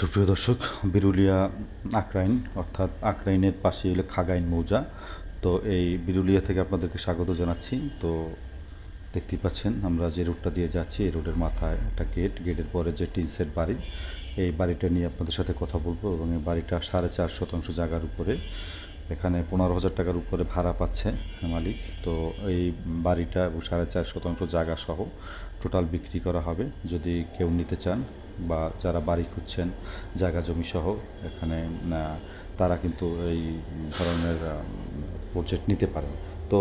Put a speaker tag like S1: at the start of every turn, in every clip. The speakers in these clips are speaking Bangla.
S1: সুপ্রিয় দর্শক, বিরুলিয়া আকরাইন, অর্থাৎ আকরাইনের পাশে হলো খাগাইন মৌজা। তো এই বিরুলিয়া থেকে আপনাদেরকে স্বাগত জানাচ্ছি। তো দেখতেই পাচ্ছেন, আমরা যে রোডটা দিয়ে যাচ্ছি, এই রোডের মাথায় একটা গেট। গেটের পরে যে টিনসের বাড়ি, এই বাড়িটা নিয়ে আপনাদের সাথে কথা বলব এবং এই বাড়িটা সাড়ে চার শতাংশ জায়গার উপরে, এখানে পনেরো হাজার টাকার উপরে ভাড়া পাচ্ছে মালিক। তো এই বাড়িটা এবং সাড়ে চার শতাংশ জায়গা সহ টোটাল বিক্রি করা হবে, যদি কেউ নিতে চান। বা যারা বাড়ি খুঁজছেন জায়গা জমি সহ এখানে তারা কিন্তু এই ধরনের প্রজেক্ট নিতে পারেন। তো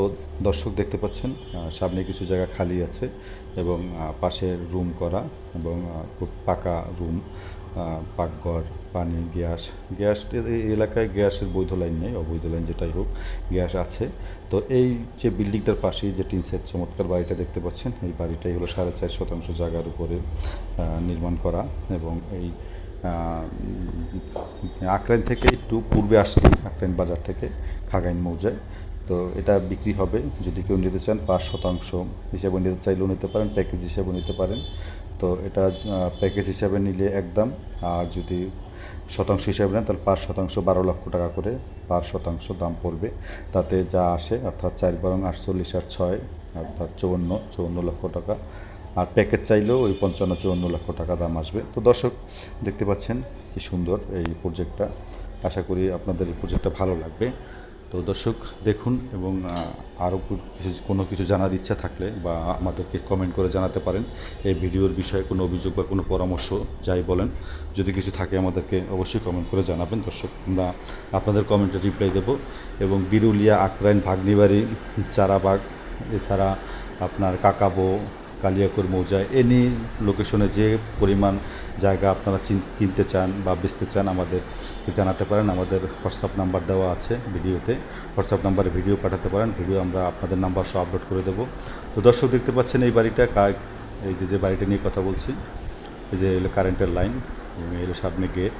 S1: দর্শক দেখতে পাচ্ছেন সামনে কিছু জায়গা খালি আছে এবং পাশে রুম করা এবং খুব পাকা রুম পাকঘর, পানি, গ্যাস গ্যাস এলাকায় গ্যাসের বৈধ লাইন নেই, অবৈধ লাইন যেটাই হোক, গ্যাস আছে। তো এই যে বিল্ডিংটার পাশেই যে টিনসের চমৎকার বাড়িটা দেখতে পাচ্ছেন, এই বাড়িটাই হলো সাড়ে চার শতাংশ জায়গার উপরে নির্মাণ করা এবং এই আকরাইন থেকে একটু পূর্বে আসলে আকরাইন বাজার থেকে, খাগাইন মৌজায় তো এটা বিক্রি হবে, যদি কেউ নিতে চান, পাঁচ শতাংশ হিসাবে নিতে চাইলেও নিতে পারেন প্যাকেজ হিসাবে নিতে পারেন। তো এটা প্যাকেজ হিসাবে নিলে একদম আর যদি শতাংশ হিসাবে নেন, তাহলে পাঁচ শতাংশ, বারো লক্ষ টাকা করে পাঁচ শতাংশ দাম পড়বে। তাতে যা আসে, অর্থাৎ চার বরং আটচল্লিশ আর ছয়, অর্থাৎ চৌন্ন চৌন্ন লক্ষ টাকা। আর প্যাকেজ চাইলেও ওই পঞ্চান্ন, চুয়ান্ন লক্ষ টাকা দাম আসবে। তো দর্শক, দেখতে পাচ্ছেন কি সুন্দর এই প্রজেক্টটা আশা করি আপনাদের এই প্রজেক্টটা ভালো লাগবে। তো দর্শক, দেখুন এবং আরও কিছু, কোনো কিছু জানার ইচ্ছা থাকলে বা আমাদেরকে কমেন্ট করে জানাতে পারেন। এই ভিডিওর বিষয়ে কোনো অভিযোগ বা কোনো পরামর্শ যাই বলেন, যদি কিছু থাকে আমাদেরকে অবশ্যই কমেন্ট করে জানাবেন। দর্শক, আমরা আপনাদের কমেন্টে রিপ্লাই দেব এবং বিরুলিয়া, আকরাইন, ভাগ্নিবাড়ি, চারাবাগ, এছাড়া আপনার কাকাবো কালিয়াকুর মৌজায় এনি লোকেশনে যে পরিমাণ জায়গা আপনারা কিনতে চান বা বেচতে চান আমাদের জানাতে পারেন। আমাদের হোয়াটসঅ্যাপ নাম্বার দেওয়া আছে ভিডিওতে। হোয়াটসঅ্যাপ নাম্বারে ভিডিও পাঠাতে পারেন, ভিডিও আমরা আপনাদের নাম্বার সহ আপলোড করে দেবো। তো দর্শক দেখতে পাচ্ছেন এই বাড়িটা, কা- এই যে যে বাড়িটা নিয়ে কথা বলছি, এই যে এলো কারেন্টের লাইন এবং এলো সামনে গেট।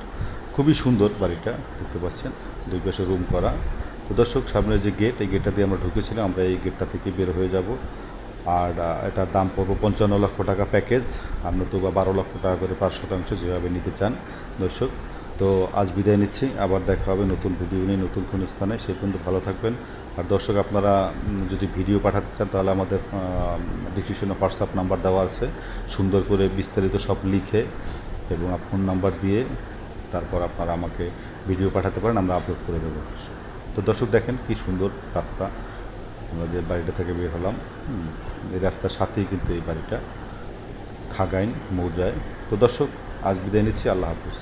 S1: খুবই সুন্দর বাড়িটা, দেখতে পাচ্ছেন, দুই পাশে রুম করা। তো দর্শক, সামনে যে গেট, এই গেটটা দিয়ে আমরা ঢুকেছিলাম, আমরা এই গেটটা থেকে বের হয়ে যাব। আর এটার দাম পড়ব পঞ্চান্ন লক্ষ টাকা প্যাকেজ। আর নতুবা বারো লক্ষ টাকা করে পাঁচ শতাংশ যেভাবে নিতে চান, দর্শক। তো আজ বিদায় নিচ্ছি। আবার দেখা হবে নতুন ভিডিও নিয়ে, নতুন কোনো স্থানে। সেই পর্যন্ত ভালো থাকবেন। আর দর্শক, আপনারা যদি ভিডিও পাঠাতে চান, তাহলে আমাদের ডিসক্রিপশনে হোয়াটসঅ্যাপ নাম্বার দেওয়া আছে। সুন্দর করে বিস্তারিত সব লিখে এবং ফোন নাম্বার দিয়ে তারপর আপনারা আমাকে ভিডিও পাঠাতে পারেন, আমরা আপলোড করে দেবো। তো দর্শক, দেখেন কি সুন্দর রাস্তা। আমরা যে বাড়িটা থেকে বের হলাম এই রাস্তার সাথেই কিন্তু এই বাড়িটা, খাগাইন, মৌজায়। তো দর্শক, আজ বিদায় নিচ্ছি, আল্লাহ হাফিজ।